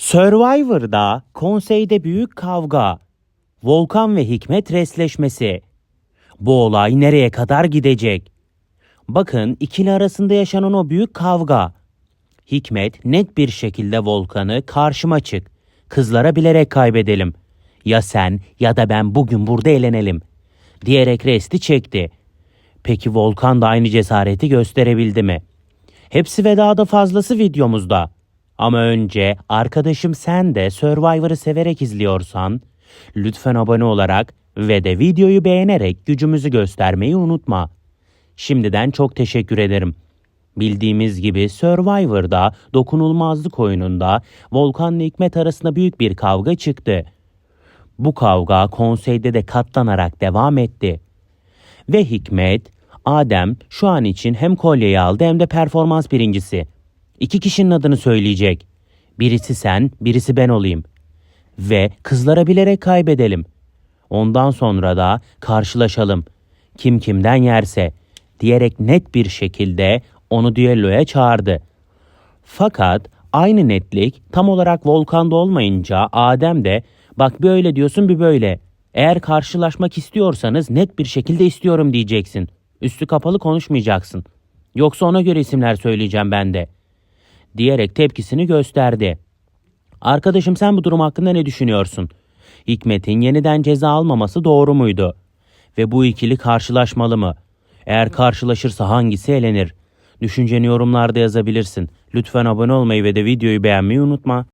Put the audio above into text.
Survivor'da konseyde büyük kavga. Volkan ve Hikmet resleşmesi. Bu olay nereye kadar gidecek? Bakın ikili arasında yaşanan o büyük kavga. Hikmet net bir şekilde Volkan'ı karşıma çık. Kızlara bilerek kaybedelim. Ya sen ya da ben bugün burada eğlenelim. Diyerek resti çekti. Peki Volkan da aynı cesareti gösterebildi mi? Hepsi ve daha da fazlası videomuzda. Ama önce arkadaşım sen de Survivor'ı severek izliyorsan lütfen abone olarak ve de videoyu beğenerek gücümüzü göstermeyi unutma. Şimdiden çok teşekkür ederim. Bildiğimiz gibi Survivor'da dokunulmazlık oyununda Volkan'la Hikmet arasında büyük bir kavga çıktı. Bu kavga konseyde de katlanarak devam etti. Ve Hikmet, Adem şu an için hem kolyeyi aldı hem de performans birincisi. İki kişinin adını söyleyecek. Birisi sen, birisi ben olayım. Ve kızlara bilerek kaybedelim. Ondan sonra da karşılaşalım. Kim kimden yerse diyerek net bir şekilde onu düelloya çağırdı. Fakat aynı netlik tam olarak Volkan'da olmayınca Adem de bak bir öyle diyorsun bir böyle. Eğer karşılaşmak istiyorsanız net bir şekilde istiyorum diyeceksin. Üstü kapalı konuşmayacaksın. Yoksa ona göre isimler söyleyeceğim ben de. Diyerek tepkisini gösterdi. Arkadaşım sen bu durum hakkında ne düşünüyorsun? Hikmet'in yeniden ceza almaması doğru muydu? Ve bu ikili karşılaşmalı mı? Eğer karşılaşırsa hangisi elenir? Düşünceni yorumlarda yazabilirsin. Lütfen abone olmayı ve de videoyu beğenmeyi unutma.